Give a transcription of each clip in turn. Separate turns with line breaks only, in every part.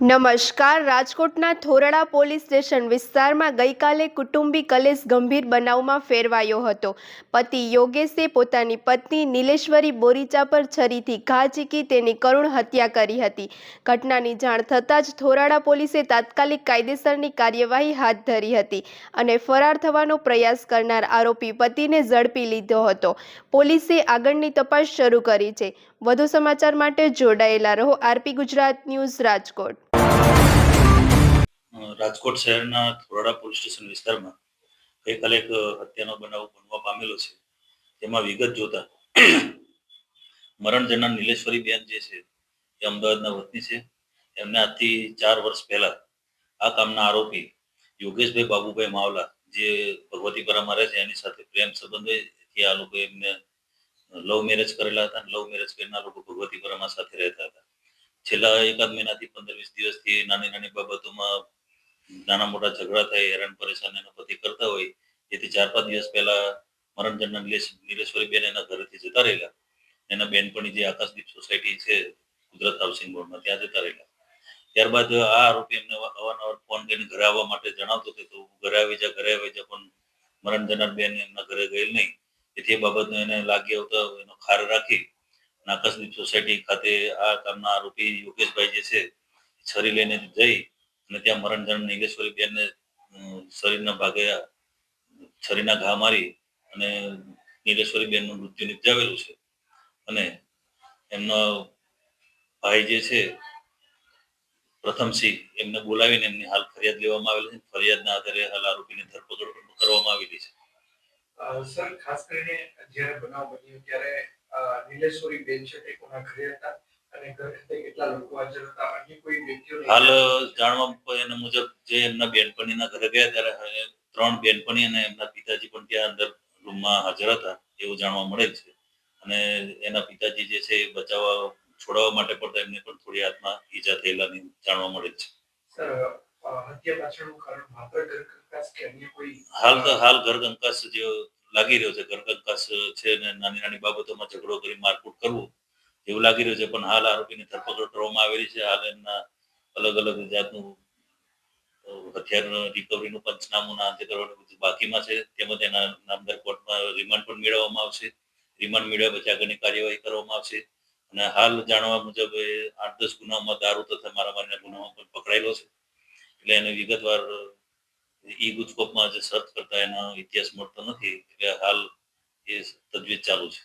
નમસ્કાર. રાજકોટના થોરડા police station વિસ્તારમાં ગઈકાલે કુટુંબી કલેશ ગંભીર બનાવમાં ફેરવાયો હતો. પતિ યોગેશે પોતાની પત્ની નીલેશ્વરી બોરીચા પર છરીથી ઘા ચીકી તેની કરુણ હત્યા કરી હતી. ઘટનાની જાણ થતાં જ થોરાડા પોલીસે તાત્કાલિક કાયદેસરની કાર્યવાહી હાથ ધરી હતી અને ફરાર થવાનો પ્રયાસ કરનાર આરોપી પતિને ઝડપી લીધો હતો. પોલીસે આગળની તપાસ શરૂ કરી છે. વધુ સમાચાર માટે જોડાયેલા રહો આરપી ગુજરાત ન્યૂઝ રાજકોટ.
રાજકોટ શહેરના થોરાડા પોલીસ સ્ટેશન વિસ્તારમાં ગઈકાલે એક હત્યાનો બનાવ બનવા પામેલો છે. તેમાં વિગત જોતા મરણ જનાર નીલેશ્વરી બેન જે છે, એ અમદાવાદના વતની છે. એમને આજથી ચાર વર્ષ પહેલા આ કામના આરોપી યોગેશભાઈ બાબુભાઈ માવલા જે ભગવતીપરામાં રહે છે, એની સાથે પ્રેમ સંબંધ હોય એથી આ લોકો એમને લવ મેરેજ કરેલા હતા. લવ મેરેજ કરનાર લોકો ભગવતીપરામાં સાથે રહેતા હતા. છેલ્લા એકાદ મહિનાથી પંદર વીસ દિવસથી નાની નાની બાબતોમાં નાના મોટા ઝઘડા થાય, હેરાન પરેશાન એના પતિ કરતા હોય, જેથી ચાર પાંચ દિવસ પહેલા મરણજનના નીલેશ્વરી બેન એના ઘરેથી જતા રહેલા. એના બેનપણી જે આકાશદીપ સોસાયટી છે કુદરત હાઉસિંગ બોર્ડમાં, ત્યાં જતા રહેલા. ત્યારબાદ આ આરોપી એમને અવા- અવારનવાર ફોન કરીને ઘરે આવવા માટે જણાવતો કે તું ઘરે આવી જા, ઘરે આવી જા, પણ મરણ બેન એમના ઘરે ગયેલ નહીં. તેથી એ બાબતનો એને લાગી આવતા એનો ખાર રાખી આકાશદીપ સોસાયટી ખાતે આ કામના આરોપી યોગેશભાઈ જે છે છરી લઈને જઈ અને ત્યાં મરણજન નિગેશ્વરી બેનને શરીરના ભાગે છરીના ઘા મારી અને નીલેશ્વરી બેનનું મૃત્યુ નિપજાવેલું છે. અને એમનો ભાઈ જે છે પ્રથમસિંહ એમને બોલાવીને એમની હાલ ફરિયાદ લેવામાં આવેલી છે. ફરિયાદના આધારે હાલ આરોપીની ધરપકડ કરવામાં આવેલી છે.
સર, ખાસ કરીને જ્યારે બનાવ બન્યો ત્યારે નીલેશ્વરી બેન છે તે કોના ઘરે હતા અને ઘર ખાતે કેટલા લોકો હાજર હતા? અન્ય કોઈ વ્યક્તિઓ
હાલ જાણવા એના મુજબ જે એમના બેનપણીના ઘરે ગયા ત્યારે ત્રણ બેનપણી અને એમના પિતાજી પણ ત્યાં અંદર રૂમમાં હાજર હતા એવું જાણવા મળે છે. અને એના પિતાજી જે છે એ બચાવવા છોડાવવા માટે પણ એમને પણ થોડી હાથમાં ઈજા થયેલાની જાણવા મળે છે.
હાલ તો માત્ર ઘર કંકાસ
હાલ હાલ જે લાગી રહ્યો છે. ઘરકંકાસ છે ને નાની નાની બાબતોમાં ઝઘડો કરી મારકૂટ કરવું એવું લાગી રહ્યું છે. પણ હાલ આરોપીની ધરપકડ કરવામાં આવેલી છે. હાલ એમના અલગ અલગ જાતનું હથિયાર રિકવરીનું પંચનામું ના અંતે કરવાનું બાકીમાં છે. તેમજ એના નામદાર કોર્ટમાં રિમાન્ડ પણ મેળવવામાં આવશે. રિમાન્ડ મેળવ્યા પછી આગળની કાર્યવાહી કરવામાં આવશે. અને હાલ જાણવા મુજબ એ આઠ દસ ગુનામાં દારૂ તથા મારામારીના ગુનામાં પણ પકડાયેલો છે. એટલે એને વિગતવાર ઈ ગુજકોપમાં જે સર્ચ કરતા એનો ઇતિહાસ મળતો નથી એટલે હાલ એ તજવીજ ચાલુ છે.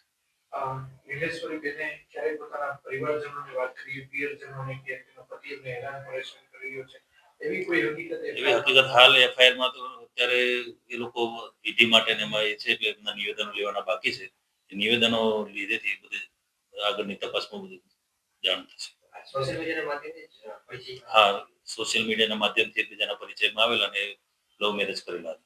નીલેશ્વરી બેને ક્યારેય પોતાના પરિવારજનોને વાત કરી પિયરજનોને કે તેનો પતિ એમને હેરાન પરેશાન કરી રહ્યો છે એવી કોઈ હકીકત
એવી હકીકત હાલ એફઆઈઆરમાં તો અત્યારે એ લોકો વિધિ માટે એમાં એ છે એટલે એમના નિવેદનો લેવાના બાકી છે. નિવેદનો લીધેથી બધી આગળની તપાસમાં બધું જાણ થશે.
સોશિયલ મીડિયાના માધ્યમથી
હા સોશિયલ મીડિયાના માધ્યમથી એકબીજાના પરિચયમાં આવેલા અને લવ મેરેજ કરેલા હતા